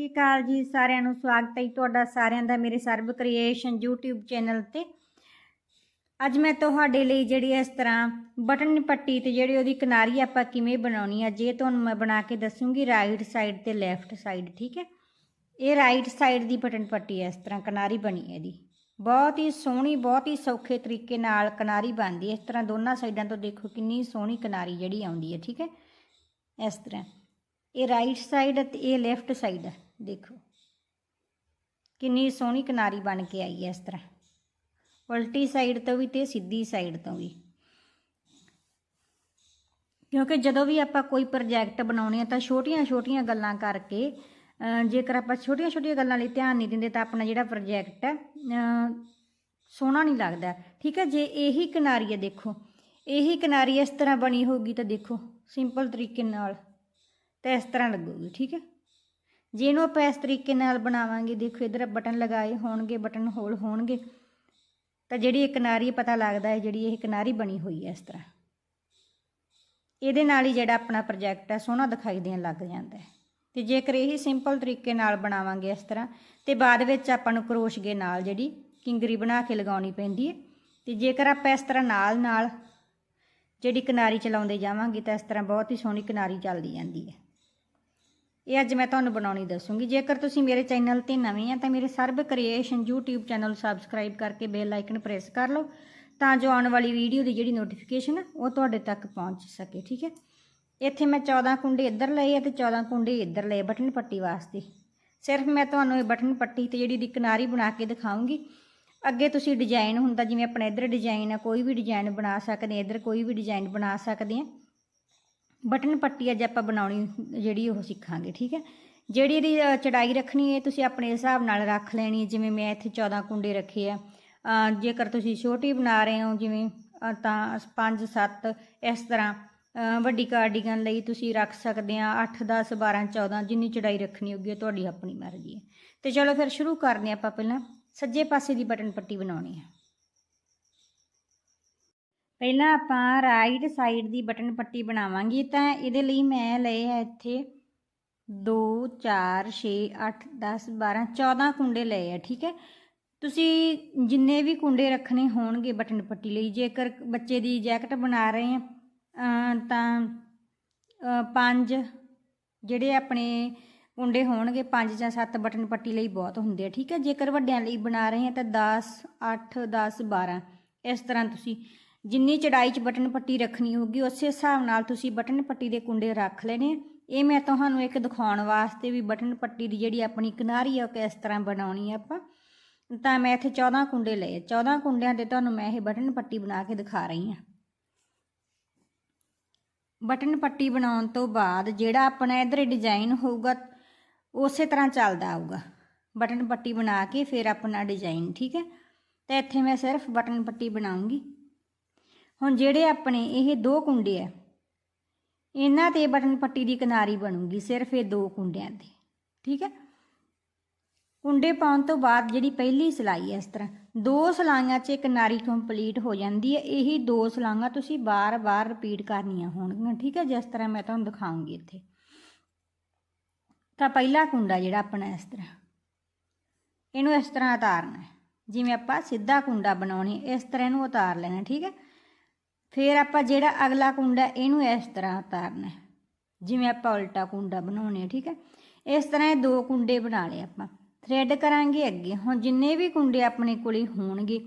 ਸਤਿ ਸ਼੍ਰੀ ਅਕਾਲ ਜੀ ਸਾਰਿਆਂ ਨੂੰ, ਸਵਾਗਤ ਹੈ ਜੀ ਤੁਹਾਡਾ ਸਾਰਿਆਂ ਦਾ ਮੇਰੇ ਸਰਬ ਕ੍ਰੀਏਸ਼ਨ YouTube ਚੈਨਲ ਤੇ। ਅੱਜ ਮੈਂ ਤੁਹਾਡੇ ਲਈ ਜਿਹੜੀ ਇਸ ਤਰ੍ਹਾਂ ਬਟਨ ਪੱਟੀ ਤੇ ਜਿਹੜੀ ਉਹਦੀ ਕਿਨਾਰੀ ਆਪਾਂ ਕਿਵੇਂ ਬਣਾਉਣੀ ਆ, ਜੇ ਤੁਹਾਨੂੰ ਮੈਂ ਬਣਾ ਕੇ ਦੱਸੂਗੀ ਰਾਈਟ ਸਾਈਡ ਤੇ ਲੈਫਟ ਸਾਈਡ ਠੀਕ ਹੈ? ਇਹ ਰਾਈਟ ਸਾਈਡ ਦੀ ਬਟਨ ਪੱਟੀ ਹੈ ਇਸ ਤਰ੍ਹਾਂ ਕਿਨਾਰੀ ਬਣੀ ਹੈ ਇਹਦੀ। ਬਹੁਤ ਹੀ ਸੋਹਣੀ, ਬਹੁਤ ਹੀ ਸੌਖੇ ਤਰੀਕੇ ਨਾਲ ਕਿਨਾਰੀ ਬਣਦੀ ਹੈ। ਇਸ ਤਰ੍ਹਾਂ ਦੋਨਾਂ ਸਾਈਡਾਂ ਤੋਂ ਦੇਖੋ ਕਿੰਨੀ ਸੋਹਣੀ ਕਿਨਾਰੀ ਜਿਹੜੀ ਆਉਂਦੀ ਹੈ, ਠੀਕ ਹੈ? ਇਸ ਤਰ੍ਹਾਂ। ਇਹ ਰਾਈਟ ਸਾਈਡ ਹੈ ਤੇ ਇਹ ਲੈਫਟ ਸਾਈਡ ਹੈ ਦੇਖੋ। ਕਿੰਨੀ ਸੋਹਣੀ ਕਿਨਾਰੀ ਬਣ ਕੇ ਆਈ ਹੈ ਇਸ ਤਰ੍ਹਾਂ। ਉਲਟੀ ਸਾਈਡ ਤੋਂ ਵੀ ਤੇ ਸਿੱਧੀ ਸਾਈਡ ਤੋਂ ਵੀ। ਕਿਉਂਕਿ ਜਦੋਂ ਵੀ ਆਪਾਂ ਕੋਈ ਪ੍ਰੋਜੈਕਟ ਬਣਾਉਣੇ ਆ ਤਾਂ ਛੋਟੀਆਂ-ਛੋਟੀਆਂ ਗੱਲਾਂ ਕਰਕੇ ਜੇਕਰ ਆਪਾਂ ਛੋਟੀਆਂ-ਛੋਟੀਆਂ ਗੱਲਾਂ ਲਈ ਧਿਆਨ ਨਹੀਂ ਦਿੰਦੇ ਤਾਂ ਆਪਣਾ ਜਿਹੜਾ ਪ੍ਰੋਜੈਕਟ ਹੈ ਸੋਹਣਾ ਨਹੀਂ ਲੱਗਦਾ। ਠੀਕ ਹੈ, ਜੇ ਇਹੀ ਕਿਨਾਰੀ ਹੈ ਦੇਖੋ। ਇਹੀ ਕਿਨਾਰੀ ਇਸ ਤਰ੍ਹਾਂ ਬਣੀ ਹੋਊਗੀ ਤਾਂ ਦੇਖੋ ਸਿੰਪਲ ਤਰੀਕੇ ਨਾਲ ਤਾਂ ਇਸ ਤਰ੍ਹਾਂ ਲੱਗੂਗੀ। ਠੀਕ ਹੈ। ਜੇ ਇਹਨੂੰ ਆਪਾਂ ਇਸ ਤਰੀਕੇ ਨਾਲ ਬਣਾਵਾਂਗੇ, ਦੇਖੋ ਇਧਰ ਬਟਨ ਲਗਾਏ ਹੋਣਗੇ, ਬਟਨ ਹੋਲ ਹੋਣਗੇ, ਤਾਂ ਜਿਹੜੀ ਇਹ ਕਿਨਾਰੀ ਪਤਾ ਲੱਗਦਾ ਹੈ, ਜਿਹੜੀ ਇਹ ਕਿਨਾਰੀ ਬਣੀ ਹੋਈ ਹੈ ਇਸ ਤਰ੍ਹਾਂ। ਇਹਦੇ ਨਾਲ ਹੀ ਜਿਹੜਾ ਆਪਣਾ ਪ੍ਰੋਜੈਕਟ ਹੈ, ਸੋਹਣਾ ਦਿਖਾਈ ਦੇਣ ਲੱਗ ਜਾਂਦਾ ਹੈ। ਤੇ ਜੇਕਰ ਇਹੀ ਸਿੰਪਲ ਤਰੀਕੇ ਨਾਲ ਬਣਾਵਾਂਗੇ ਇਸ ਤਰ੍ਹਾਂ, ਤੇ ਬਾਅਦ ਵਿੱਚ ਆਪਾਂ ਨੂੰ ਕਰੋਸ਼ਗੇ ਨਾਲ ਜਿਹੜੀ ਕਿੰਗਰੀ ਬਣਾ ਕੇ ਲਗਾਉਣੀ ਪੈਂਦੀ ਹੈ। ਤੇ ਜੇਕਰ ਆਪਾਂ ਇਸ ਤਰ੍ਹਾਂ ਨਾਲ ਨਾਲ ਜਿਹੜੀ ਕਿਨਾਰੀ ਚਲਾਉਂਦੇ ਜਾਵਾਂਗੇ, ਤਾਂ ਇਸ ਤਰ੍ਹਾਂ ਬਹੁਤ ਹੀ ਸੋਹਣੀ ਕਿਨਾਰੀ ਚੱਲਦੀ ਜਾਂਦੀ ਹੈ। ਇਹ ਅੱਜ ਮੈਂ ਤੁਹਾਨੂੰ ਬਣਾਉਣੀ ਦੱਸੂਗੀ। ਜੇਕਰ ਤੁਸੀਂ ਮੇਰੇ ਚੈਨਲ ਤੇ ਨਵੇਂ ਆ, ਤਾਂ ਮੇਰੇ Sarab creation YouTube channel subscribe ਕਰਕੇ ਬੈਲ ਆਈਕਨ ਪ੍ਰੈਸ ਕਰ ਲਓ, ਤਾਂ ਜੋ ਆਉਣ ਵਾਲੀ ਵੀਡੀਓ ਦੀ ਜਿਹੜੀ ਨੋਟੀਫਿਕੇਸ਼ਨ ਹੈ ਉਹ ਤੁਹਾਡੇ ਤੱਕ ਪਹੁੰਚ ਸਕੇ, ਠੀਕ ਹੈ? ਇੱਥੇ ਮੈਂ 14 ਕੁੰਡੇ ਇੱਧਰ ਲਏ ਆ ਤੇ 14 ਕੁੰਡੇ ਇੱਧਰ ਲਏ ਬਟਨ ਪੱਟੀ ਵਾਸਤੇ। ਸਿਰਫ ਮੈਂ ਤੁਹਾਨੂੰ ਇਹ ਬਟਨ ਪੱਟੀ ਤੇ ਜਿਹੜੀ ਦੀ ਕਿਨਾਰੀ ਬਣਾ ਕੇ ਦਿਖਾਉਂਗੀ। ਅੱਗੇ ਤੁਸੀਂ ਡਿਜ਼ਾਈਨ ਹੁੰਦਾ, ਜਿਵੇਂ ਆਪਣੇ ਇੱਧਰ ਡਿਜ਼ਾਈਨ ਆ, ਕੋਈ ਵੀ ਡਿਜ਼ਾਈਨ ਬਣਾ ਸਕਦੇ ਆ, ਇੱਧਰ ਕੋਈ ਵੀ ਡਿਜ਼ਾਈਨ ਬਣਾ ਸਕਦੇ ਆ। ਬਟਨ ਪੱਟੀ ਅੱਜ ਆਪਾਂ ਬਣਾਉਣੀ ਜਿਹੜੀ ਉਹ ਸਿੱਖਾਂਗੇ ਠੀਕ ਹੈ? ਜਿਹੜੀ ਇਹਦੀ ਅ, ਚੜਾਈ ਰੱਖਣੀ ਹੈ ਤੁਸੀਂ ਆਪਣੇ ਹਿਸਾਬ ਨਾਲ ਰੱਖ ਲੈਣੀ ਹੈ ਜਿਵੇਂ ਮੈਂ ਇੱਥੇ 14 ਕੁੰਡੇ ਰੱਖੇ ਆ। ਜੇਕਰ ਤੁਸੀਂ ਛੋਟੀ ਬਣਾ ਰਹੇ ਹੋ ਜਿਵੇਂ ਤਾਂ 5 7 ਇਸ ਤਰ੍ਹਾਂ ਵੱਡੀ ਕਾਰਡੀਗਨ ਲਈ ਤੁਸੀਂ ਰੱਖ ਸਕਦੇ ਆ 8 10 12 14 ਜਿੰਨੀ ਚੜਾਈ ਰੱਖਣੀ ਹੋਗੀ ਉਹ ਤੁਹਾਡੀ ਆਪਣੀ ਮਰਜ਼ੀ ਹੈ। ਤੇ ਚਲੋ ਫਿਰ ਸ਼ੁਰੂ ਕਰਦੇ ਹਾਂ ਆਪਾਂ ਪਹਿਲਾਂ। ਸੱਜੇ ਪਾਸੇ ਦੀ ਬਟਨ ਪੱਟੀ ਬਣਾਉਣੀ ਹੈ। ਪਹਿਲਾਂ ਆਪਾਂ ਰਾਈਟ ਸਾਈਡ ਦੀ ਬਟਨ ਪੱਟੀ ਬਣਾਵਾਂਗੇ ਤਾਂ ਇਹਦੇ ਲਈ ਮੈਂ ਲਏ ਆ ਇੱਥੇ 2 4 6 8 10 12 14 ਕੁੰਡੇ ਲਏ ਆ, ਠੀਕ ਹੈ? ਤੁਸੀਂ ਜਿੰਨੇ ਵੀ ਕੁੰਡੇ ਰੱਖਣੇ ਹੋਣਗੇ ਬਟਨ ਪੱਟੀ ਲਈ, ਜੇਕਰ ਬੱਚੇ ਦੀ ਜੈਕਟ ਬਣਾ ਰਹੇ ਆ ਤਾਂ ਪੰਜ ਜਿਹੜੇ ਆਪਣੇ ਕੁੰਡੇ ਹੋਣਗੇ 5 ਜਾਂ 7 ਬਟਨ ਪੱਟੀ ਲਈ ਬਹੁਤ ਹੁੰਦੇ ਆ, ਠੀਕ ਹੈ? ਜੇਕਰ ਵੱਡਿਆਂ ਲਈ ਬਣਾ ਰਹੇ ਆ ਤਾਂ 10 8 10 12 ਇਸ ਤਰ੍ਹਾਂ ਤੁਸੀਂ ਜਿੰਨੀ ਚੜਾਈ 'ਚ ਬਟਨ ਪੱਟੀ ਰੱਖਣੀ ਹੋਊਗੀ, ਉਸੇ ਹਿਸਾਬ ਨਾਲ ਤੁਸੀਂ ਬਟਨ ਪੱਟੀ ਦੇ ਕੁੰਡੇ ਰੱਖ ਲੈਣੇ ਇਹ ਮੈਂ ਤੁਹਾਨੂੰ ਇੱਕ ਦਿਖਾਉਣ ਵਾਸਤੇ ਵੀ ਬਟਨ ਪੱਟੀ ਦੀ ਜਿਹੜੀ ਆਪਣੀ ਕਿਨਾਰੀ ਆ, ਉਹ ਕਿਸ ਤਰ੍ਹਾਂ ਬਣਾਉਣੀ ਆ ਆਪਾਂ। ਤਾਂ ਮੈਂ ਇੱਥੇ 14 ਕੁੰਡੇ ਲਏ 14 ਕੁੰਡਿਆਂ ਤੇ ਤੁਹਾਨੂੰ ਮੈਂ ਇਹ ਬਟਨ ਪੱਟੀ ਬਣਾ ਕੇ ਦਿਖਾ ਰਹੀ ਹਾਂ ਬਟਨ ਪੱਟੀ ਬਣਾਉਣ ਤੋਂ ਬਾਅਦ ਜਿਹੜਾ ਆਪਣਾ ਇਧਰ ਡਿਜ਼ਾਈਨ ਹੋਊਗਾ, ਉਸੇ ਤਰ੍ਹਾਂ ਚੱਲਦਾ ਆਊਗਾ ਬਟਨ ਪੱਟੀ ਬਣਾ ਕੇ ਫਿਰ ਆਪਣਾ ਡਿਜ਼ਾਈਨ, ਠੀਕ ਹੈ? ਤੇ ਇੱਥੇ ਮੈਂ ਸਿਰਫ ਬਟਨ ਪੱਟੀ ਬਣਾਉਂਗੀ। ਹੁਣ ਜਿਹੜੇ ਆਪਣੇ ਇਹ ਦੋ ਕੁੰਡੇ ਆ, ਇਹਨਾਂ ਤੇ ਬਟਨ ਪੱਟੀ ਦੀ ਕਿਨਾਰੀ ਬਣੂਗੀ ਸਿਰਫ ਇਹ ਦੋ ਕੁੰਡਿਆਂ ਤੇ, ਠੀਕ ਹੈ? ਕੁੰਡੇ ਪਾਉਣ ਤੋਂ ਬਾਅਦ ਜਿਹੜੀ ਪਹਿਲੀ ਸਿਲਾਈ ਹੈ ਇਸ ਤਰ੍ਹਾਂ, ਦੋ ਸਲਾਈਆਂ 'ਚ ਕਿਨਾਰੀ ਕੰਪਲੀਟ ਹੋ ਜਾਂਦੀ ਹੈ, ਇਹੀ ਦੋ ਸਲਾਈਆਂ ਤੁਸੀਂ ਬਾਰ-ਬਾਰ ਰਿਪੀਟ ਕਰਨੀਆਂ ਹੋਣਗੀਆਂ, ਠੀਕ ਹੈ? ਜਿਸ ਤਰ੍ਹਾਂ ਮੈਂ ਤੁਹਾਨੂੰ ਦਿਖਾਉਂਗੀ ਇੱਥੇ। ਤਾਂ ਪਹਿਲਾ ਕੁੰਡਾ ਜਿਹੜਾ ਆਪਣਾ ਇਸ ਤਰ੍ਹਾਂ, ਇਹਨੂੰ ਇਸ ਤਰ੍ਹਾਂ ਉਤਾਰਨਾ ਜਿਵੇਂ ਆਪਾਂ ਸਿੱਧਾ ਕੁੰਡਾ ਬਣਾਉਣੀ, ਇਸ ਤਰ੍ਹਾਂ ਇਹਨੂੰ ਉਤਾਰ ਲੈਣਾ, ਠੀਕ ਹੈ? ਫਿਰ ਆਪਾਂ ਜਿਹੜਾ ਅਗਲਾ ਕੁੰਡਾ ਇਹਨੂੰ ਇਸ ਤਰ੍ਹਾਂ ਉਤਾਰਨਾ ਜਿਵੇਂ ਆਪਾਂ ਉਲਟਾ ਕੁੰਡਾ ਬਣਾਉਣੇ ਠੀਕ ਹੈ? ਇਸ ਤਰ੍ਹਾਂ ਇਹ ਦੋ ਕੁੰਡੇ ਬਣਾ ਲਏ ਆਪਾਂ। ਥ੍ਰੈਡ ਕਰਾਂਗੇ ਅੱਗੇ। ਹੁਣ ਜਿੰਨੇ ਵੀ ਕੁੰਡੇ ਆਪਣੇ ਕੋਲੇ ਹੋਣਗੇ,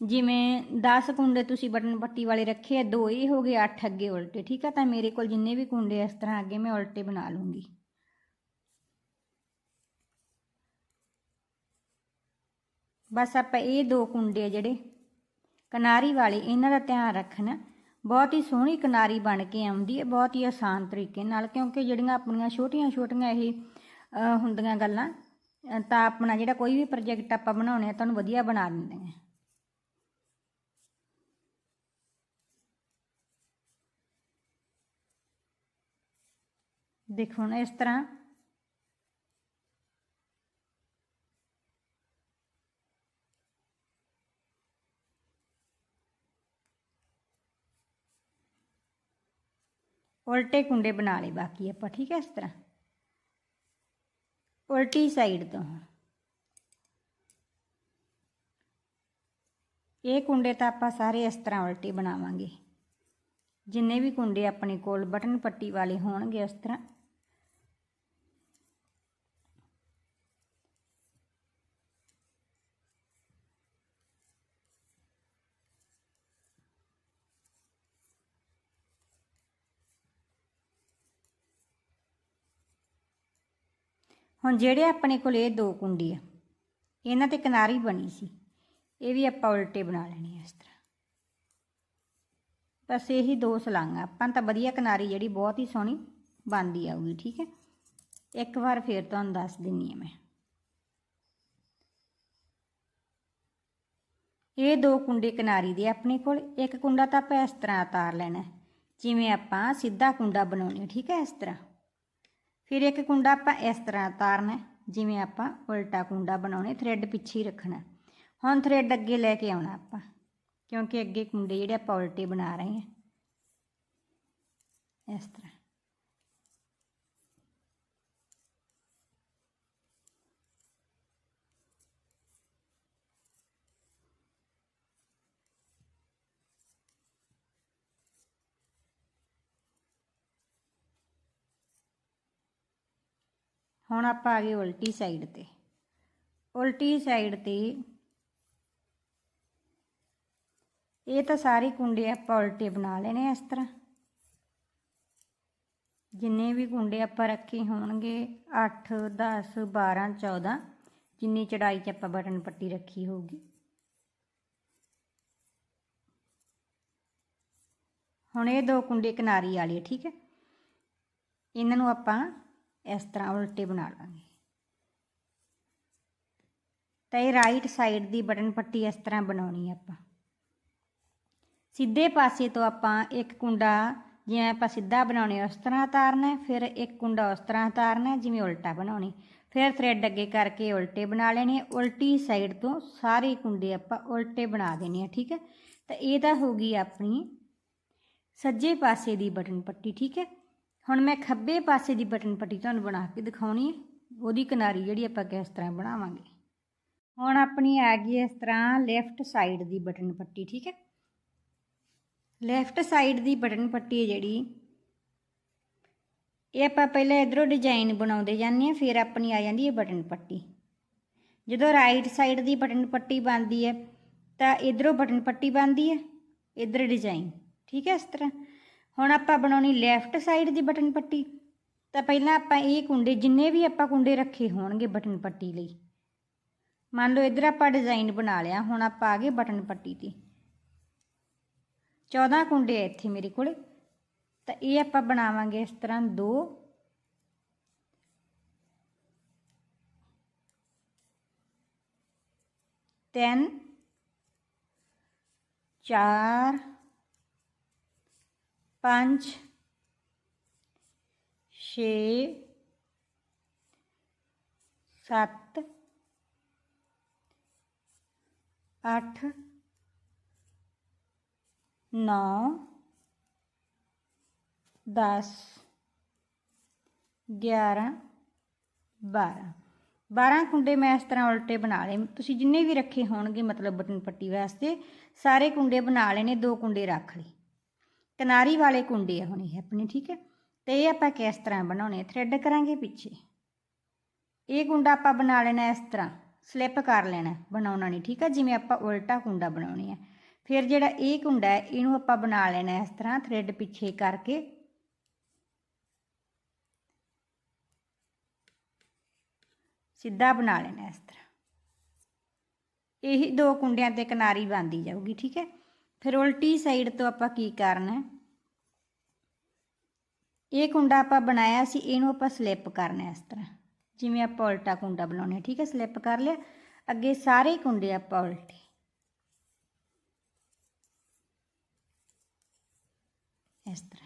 ਜਿਵੇਂ 10 ਕੁੰਡੇ ਤੁਸੀਂ ਬਟਨ ਪੱਟੀ ਵਾਲੇ ਰੱਖੇ ਆ, ਦੋ ਇਹ ਹੋ ਗਏ 8 ਅੱਗੇ ਉਲਟੇ, ਠੀਕ ਹੈ? ਤਾਂ ਮੇਰੇ ਕੋਲ ਜਿੰਨੇ ਵੀ ਕੁੰਡੇ ਇਸ ਤਰ੍ਹਾਂ ਅੱਗੇ ਮੈਂ ਉਲਟੇ ਬਣਾ ਲੂੰਗੀ। ਬਸ ਆਪਾਂ ਇਹ ਦੋ ਕੁੰਡੇ ਜਿਹੜੇ ਕਿਨਾਰੀ ਵਾਲੇ, ਇਹਨਾਂ ਦਾ ਧਿਆਨ ਰੱਖਣਾ। ਬਹੁਤ ਹੀ ਸੋਹਣੀ ਕਿਨਾਰੀ ਬਣ ਕੇ ਆਉਂਦੀ ਹੈ, ਬਹੁਤ ਹੀ ਆਸਾਨ ਤਰੀਕੇ ਨਾਲ, ਕਿਉਂਕਿ ਜਿਹੜੀਆਂ ਆਪਣੀਆਂ ਛੋਟੀਆਂ-ਛੋਟੀਆਂ ਇਹ ਹੁੰਦੀਆਂ ਗੱਲਾਂ ਤਾਂ ਆਪਣਾ ਜਿਹੜਾ ਕੋਈ ਵੀ ਪ੍ਰੋਜੈਕਟ ਆਪਾਂ ਬਣਾਉਣੇ ਆ ਤੁਹਾਨੂੰ ਵਧੀਆ ਬਣਾ ਦਿੰਦੇ ਆ ਦੇਖੋ ਨਾ ਇਸ ਤਰ੍ਹਾਂ ਉਲਟੇ ਕੁੰਡੇ ਬਣਾ ਲਏ ਬਾਕੀ ਆਪਾਂ, ਠੀਕ ਹੈ ਇਸ ਤਰ੍ਹਾਂ। ਉਲਟੀ ਸਾਈਡ ਤੋਂ। ਇਹ ਕੁੰਡੇ ਤਾਂ ਆਪਾਂ ਸਾਰੇ ਇਸ ਤਰ੍ਹਾਂ ਉਲਟੇ ਬਣਾਵਾਂਗੇ। ਜਿੰਨੇ ਵੀ ਕੁੰਡੇ ਆਪਣੇ ਕੋਲ ਬਟਨ ਪੱਟੀ ਵਾਲੇ ਹੋਣਗੇ ਇਸ ਤਰ੍ਹਾਂ ਹੁਣ ਜਿਹੜੇ ਆਪਣੇ ਕੋਲ ਇਹ ਦੋ ਕੁੰਡੀ ਆ, ਇਹਨਾਂ ਤੇ ਕਿਨਾਰੀ ਬਣੀ ਸੀ, ਇਹ ਵੀ ਆਪਾਂ ਉਲਟੇ ਬਣਾ ਲੈਣੇ ਆ ਇਸ ਤਰ੍ਹਾਂ। ਬਸ ਇਹੀ ਦੋ ਸਲਾਂਗਾ ਆਪਾਂ ਤਾਂ ਵਧੀਆ ਕਿਨਾਰੀ ਜਿਹੜੀ ਬਹੁਤ ਹੀ ਸੋਹਣੀ ਬਣਦੀ ਆਊਗੀ, ਠੀਕ ਹੈ? ਇੱਕ ਵਾਰ ਫੇਰ ਤੁਹਾਨੂੰ ਦੱਸ ਦਿੰਨੀ ਆ ਮੈਂ। ਇਹ ਦੋ ਕੁੰਡੇ ਕਿਨਾਰੀ ਦੇ ਆਪਣੇ ਕੋਲ, ਇੱਕ ਕੁੰਡਾ ਤਾਂ ਆਪਾਂ ਇਸ ਤਰ੍ਹਾਂ ਉਤਾਰ ਲੈਣਾ, ਜਿਵੇਂ ਆਪਾਂ ਸਿੱਧਾ ਕੁੰਡਾ ਬਣਾਉਣੇ ਠੀਕ ਹੈ ਇਸ ਤਰ੍ਹਾਂ? ਫਿਰ ਇੱਕ ਕੁੰਡਾ ਆਪਾਂ ਇਸ ਤਰ੍ਹਾਂ ਉਤਾਰਨਾ ਜਿਵੇਂ ਆਪਾਂ ਉਲਟਾ ਕੁੰਡਾ ਬਣਾਉਣੇ ਥ੍ਰੈਡ ਪਿੱਛੇ ਹੀ ਰੱਖਣਾ ਹੁਣ ਥ੍ਰੈਡ ਅੱਗੇ ਲੈ ਕੇ ਆਉਣਾ ਆਪਾਂ, ਕਿਉਂਕਿ ਅੱਗੇ ਕੁੰਡੇ ਜਿਹੜੇ ਆਪਾਂ ਉਲਟੇ ਬਣਾ ਰਹੇ ਹਾਂ। ਇਸ ਤਰ੍ਹਾਂ। ਹੁਣ ਆਪਾਂ ਆ ਗਏ ਉਲਟੀ ਸਾਈਡ ਤੇ। ਉਲਟੀ ਸਾਈਡ ਤੇ ਇਹ ਤਾਂ ਸਾਰੇ ਕੁੰਡੇ ਆਪਾਂ ਉਲਟੇ ਬਣਾ ਲੈਣੇ ਇਸ ਤਰ੍ਹਾਂ। ਜਿੰਨੇ ਵੀ ਕੁੰਡੇ ਆਪਾਂ ਰੱਖੇ ਹੋਣਗੇ 8 10 12 14 ਜਿੰਨੀ ਚੜਾਈ 'ਚ ਆਪਾਂ ਬਟਨ ਪੱਟੀ ਰੱਖੀ ਹੋਊਗੀ। ਹੁਣ ਇਹ ਦੋ ਕੁੰਡੇ ਕਿਨਾਰੀ ਵਾਲੇ, ਠੀਕ ਹੈ? ਇਹਨਾਂ ਨੂੰ ਆਪਾਂ ਇਸ ਤਰ੍ਹਾਂ ਉਲਟੇ ਬਣਾ ਲਾਂਗੇ। ਤਾਂ ਇਹ ਰਾਈਟ ਸਾਈਡ ਦੀ ਬਟਨ ਪੱਟੀ ਇਸ ਤਰ੍ਹਾਂ ਬਣਾਉਣੀ ਹੈ ਆਪਾਂ। ਸਿੱਧੇ ਪਾਸੇ ਤੋਂ ਆਪਾਂ ਇੱਕ ਕੁੰਡਾ ਜਿਵੇਂ ਆਪਾਂ ਸਿੱਧਾ ਬਣਾਉਣੇ ਉਸ ਤਰ੍ਹਾਂ ਉਤਾਰਨਾ ਫਿਰ ਇੱਕ ਕੁੰਡਾ ਉਸ ਤਰ੍ਹਾਂ ਉਤਾਰਨਾ ਜਿਵੇਂ ਉਲਟਾ ਬਣਾਉਣੀ। ਫਿਰ ਥ੍ਰੈਡ ਅੱਗੇ ਕਰਕੇ ਉਲਟੇ ਬਣਾ ਲੈਣੇ ਉਲਟੀ ਸਾਈਡ ਤੋਂ ਸਾਰੇ ਕੁੰਡੇ ਆਪਾਂ ਉਲਟੇ ਬਣਾ ਦੇਣੇ ਆ, ਠੀਕ ਹੈ? ਤਾਂ ਇਹ ਤਾਂ ਹੋ ਗਈ ਆਪਣੀ ਸੱਜੇ ਪਾਸੇ ਦੀ ਬਟਨ ਪੱਟੀ, ਠੀਕ ਹੈ? ਹੁਣ ਮੈਂ ਖੱਬੇ ਪਾਸੇ ਦੀ ਬਟਨ ਪੱਟੀ ਤੁਹਾਨੂੰ ਬਣਾ ਕੇ ਦਿਖਾਉਣੀ ਹੈ। ਉਹਦੀ ਕਿਨਾਰੀ ਜਿਹੜੀ ਆਪਾਂ ਕਿਸ ਤਰ੍ਹਾਂ ਬਣਾਵਾਂਗੇ। ਹੁਣ ਆਪਣੀ ਆ ਗਈ ਇਸ ਤਰ੍ਹਾਂ ਲੈਫਟ ਸਾਈਡ ਦੀ ਬਟਨ ਪੱਟੀ, ਠੀਕ ਹੈ? ਲੈਫਟ ਸਾਈਡ ਦੀ ਬਟਨ ਪੱਟੀ ਹੈ ਜਿਹੜੀ। ਇਹ ਆਪਾਂ ਪਹਿਲਾਂ ਇਧਰੋਂ ਡਿਜ਼ਾਈਨ ਬਣਾਉਂਦੇ ਜਾਂਦੇ ਹਾਂ, ਫਿਰ ਆਪਣੀ ਆ ਜਾਂਦੀ ਹੈ ਬਟਨ ਪੱਟੀ। ਜਦੋਂ ਰਾਈਟ ਸਾਈਡ ਦੀ ਬਟਨ ਪੱਟੀ ਬਣਦੀ ਹੈ, ਤਾਂ ਇਧਰੋਂ ਬਟਨ ਪੱਟੀ ਬਣਦੀ ਹੈ, ਇਧਰ ਡਿਜ਼ਾਈਨ ਠੀਕ ਹੈ ਇਸ ਤਰ੍ਹਾਂ? ਹੁਣ ਆਪਾਂ ਬਣਾਉਣੀ ਲੈਫਟ ਸਾਈਡ ਦੀ ਬਟਨ ਪੱਟੀ। ਤਾਂ ਪਹਿਲਾਂ ਆਪਾਂ ਇਹ ਕੁੰਡੇ ਜਿੰਨੇ ਵੀ ਆਪਾਂ ਕੁੰਡੇ ਰੱਖੇ ਹੋਣਗੇ ਬਟਨ ਪੱਟੀ ਲਈ। ਮੰਨ ਲਓ ਇਧਰ ਆਪਾਂ ਡਿਜ਼ਾਈਨ ਬਣਾ ਲਿਆ, ਹੁਣ ਆਪਾਂ ਆ ਗਏ ਬਟਨ ਪੱਟੀ ਤੇ। 14 ਕੁੰਡੇ ਆ ਇੱਥੇ ਮੇਰੇ ਕੋਲੇ। ਤਾਂ ਇਹ ਆਪਾਂ ਬਣਾਵਾਂਗੇ ਇਸ ਤਰ੍ਹਾਂ ਦੋ। ਤਿੰਨ, ਚਾਰ ਪੰਜ ਛੇ ਸੱਤ ਅੱਠ ਨੌ ਦਸ ਗਿਆਰਾਂ ਬਾਰਾਂ ਬਾਰਾਂ ਕੁੰਡੇ ਮੈਂ ਇਸ ਤਰ੍ਹਾਂ ਉਲਟੇ ਬਣਾ ਲਏ ਤੁਸੀਂ ਜਿੰਨੇ ਵੀ ਰੱਖੇ ਹੋਣਗੇ ਮਤਲਬ ਬਟਨ ਪੱਟੀ ਵਾਸਤੇ ਸਾਰੇ ਕੁੰਡੇ ਬਣਾ ਲੈਣੇ ਦੋ ਕੁੰਡੇ ਰੱਖ ਲਈ ਕਿਨਾਰੀ ਵਾਲੇ ਕੁੰਡੇ ਆ ਹੈ ਇਹ ਆਪਣੇ, ਠੀਕ ਹੈ? ਤੇ ਇਹ ਆਪਾਂ ਕਿਸ ਤਰ੍ਹਾਂ ਬਣਾਉਣੇ ਥ੍ਰੈਡ ਕਰਾਂਗੇ ਪਿੱਛੇ। ਇਹ ਕੁੰਡਾ ਆਪਾਂ ਬਣਾ ਲੈਣਾ ਇਸ ਤਰ੍ਹਾਂ। ਸਲਿੱਪ ਕਰ ਲੈਣਾ ਬਣਾਉਣਾ ਨਹੀਂ ਠੀਕ ਹੈ? ਜਿਵੇਂ ਆਪਾਂ ਉਲਟਾ ਕੁੰਡਾ ਬਣਾਉਣੀ ਹੈ ਫਿਰ ਜਿਹੜਾ ਇਹ ਕੁੰਡਾ ਹੈ, ਇਹਨੂੰ ਆਪਾਂ ਬਣਾ ਲੈਣਾ ਇਸ ਤਰ੍ਹਾਂ ਥ੍ਰੈਡ ਪਿੱਛੇ ਕਰਕੇ। ਸਿੱਧਾ ਬਣਾ ਲੈਣਾ ਇਸ ਤਰ੍ਹਾਂ। ਇਹੀ ਦੋ ਕੁੰਡਿਆਂ ਤੇ ਕਿਨਾਰੀ ਬਣਦੀ ਜਾਊਗੀ, ਠੀਕ ਹੈ? ਫਿਰ ਉਲਟੀ ਸਾਈਡ ਤੋਂ ਆਪਾਂ ਕੀ ਕਰਨਾ ਹੈ? ਇਹ ਕੁੰਡਾ ਆਪਾਂ ਬਣਾਇਆ ਸੀ, ਇਹਨੂੰ ਆਪਾਂ ਸਲਿੱਪ ਕਰਨਾ ਇਸ ਤਰ੍ਹਾਂ। ਜਿਵੇਂ ਆਪਾਂ ਉਲਟਾ ਕੁੰਡਾ ਬਣਾਉਣੇ ਠੀਕ ਹੈ? ਸਲਿੱਪ ਕਰ ਲਿਆ। ਅੱਗੇ ਸਾਰੇ ਕੁੰਡੇ ਆਪਾਂ ਉਲਟੇ। ਇਸ ਤਰ੍ਹਾਂ।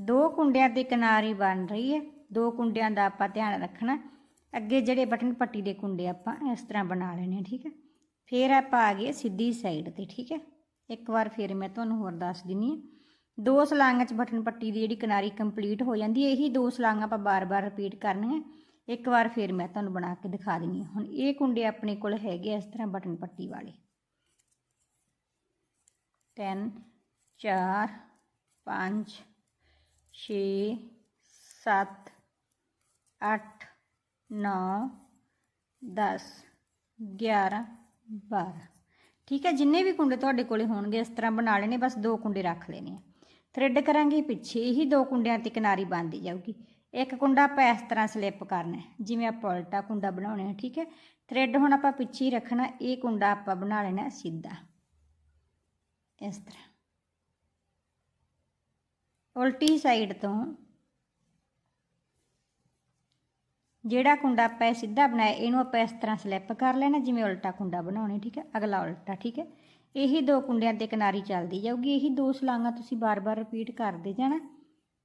ਦੋ ਕੁੰਡਿਆਂ ਤੇ ਕਿਨਾਰੀ ਬਣ ਰਹੀ ਹੈ। ਦੋ ਕੁੰਡਿਆਂ ਦਾ ਆਪਾਂ ਧਿਆਨ ਰੱਖਣਾ। ਅੱਗੇ ਜਿਹੜੇ ਬਟਨ ਪੱਟੀ ਦੇ ਕੁੰਡੇ ਆਪਾਂ ਇਸ ਤਰ੍ਹਾਂ ਬਣਾ ਲੈਣੇ ਠੀਕ ਹੈ। ਫਿਰ ਆਪਾਂ ਆ ਗਏ ਸਿੱਧੀ ਸਾਈਡ ਤੇ, ਠੀਕ ਹੈ। ਇੱਕ ਵਾਰ ਫਿਰ ਮੈਂ ਤੁਹਾਨੂੰ ਹੋਰ ਦੱਸ ਦਿੰਨੀ ਹਾਂ। ਦੋ ਸਲਾਂਗਾਂ 'ਚ ਬਟਨ ਪੱਟੀ ਦੀ ਜਿਹੜੀ ਕਿਨਾਰੀ ਕੰਪਲੀਟ ਹੋ ਜਾਂਦੀ ਹੈ, ਇਹੀ ਦੋ ਸਲਾਂਗਾਂ ਆਪਾਂ ਬਾਰ-ਬਾਰ ਰਿਪੀਟ ਕਰਨੀਆਂ। ਇੱਕ ਵਾਰ ਫਿਰ ਮੈਂ ਤੁਹਾਨੂੰ ਬਣਾ ਕੇ ਦਿਖਾ ਦਿੰਨੀ ਹਾਂ। ਹੁਣ ਇਹ ਕੁੰਡੇ ਆਪਣੇ ਕੋਲ ਹੈਗੇ ਆ ਇਸ ਤਰ੍ਹਾਂ ਬਟਨ ਪੱਟੀ ਵਾਲੇ। 3 4 5 6 7 8 9 10 11 12 ਠੀਕ ਹੈ, ਜਿੰਨੇ ਵੀ ਕੁੰਡੇ ਤੁਹਾਡੇ ਕੋਲੇ ਹੋਣਗੇ, ਇਸ ਤਰ੍ਹਾਂ ਬਣਾ ਲੈਣੇ, ਬਸ ਦੋ ਕੁੰਡੇ ਰੱਖ ਲੈਣੇ ਆ। ਥ੍ਰੈਡ ਕਰਾਂਗੇ, ਪਿੱਛੇ ਇਹੀ ਦੋ ਕੁੰਡਿਆਂ ਤੇ ਕਿਨਾਰੀ ਬਣਦੀ ਜਾਊਗੀ। ਇੱਕ ਕੁੰਡਾ ਆਪਾਂ ਇਸ ਤਰ੍ਹਾਂ ਸਲਿੱਪ ਕਰਨਾ ਜਿਵੇਂ ਆਪਾਂ ਉਲਟਾ ਕੁੰਡਾ ਬਣਾਉਣਾ ਹੈ ਠੀਕ ਹੈ? ਥ੍ਰੈਡ ਹੁਣ ਆਪਾਂ ਪਿੱਛੇ ਹੀ ਰੱਖਣਾ, ਇਹ ਕੁੰਡਾ ਆਪਾਂ ਬਣਾ ਲੈਣਾ ਸਿੱਧਾ। ਇਸ ਤਰ੍ਹਾਂ। ਉਲਟੀ ਸਾਈਡ ਤੋਂ ਜਿਹੜਾ ਕੁੰਡਾ ਆਪਾਂ ਇਹ ਸਿੱਧਾ ਬਣਾਇਆ, ਇਹਨੂੰ ਆਪਾਂ ਇਸ ਤਰ੍ਹਾਂ ਸਲਿੱਪ ਕਰ ਲੈਣਾ, ਜਿਵੇਂ ਉਲਟਾ ਕੁੰਡਾ ਬਣਾਉਣੇ, ਠੀਕ ਹੈ? ਅਗਲਾ ਉਲਟਾ, ਠੀਕ ਹੈ? ਇਹੀ ਦੋ ਕੁੰਡਿਆਂ ਤੇ ਕਿਨਾਰੀ ਚੱਲਦੀ ਜਾਊਗੀ, ਇਹੀ ਦੋ ਸਲਾਂਗਾਂ ਤੁਸੀਂ ਬਾਰ-ਬਾਰ ਰਿਪੀਟ ਕਰਦੇ ਜਾਣਾ,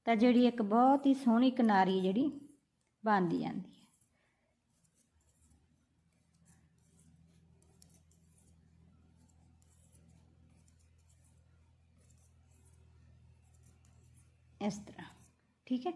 ਤਾਂ ਜਿਹੜੀ ਇੱਕ ਬਹੁਤ ਹੀ ਸੋਹਣੀ ਕਿਨਾਰੀ ਜਿਹੜੀ, ਬਣਦੀ ਜਾਂਦੀ ਹੈ ਇਸ ਤਰ੍ਹਾਂ। ਠੀਕ ਹੈ?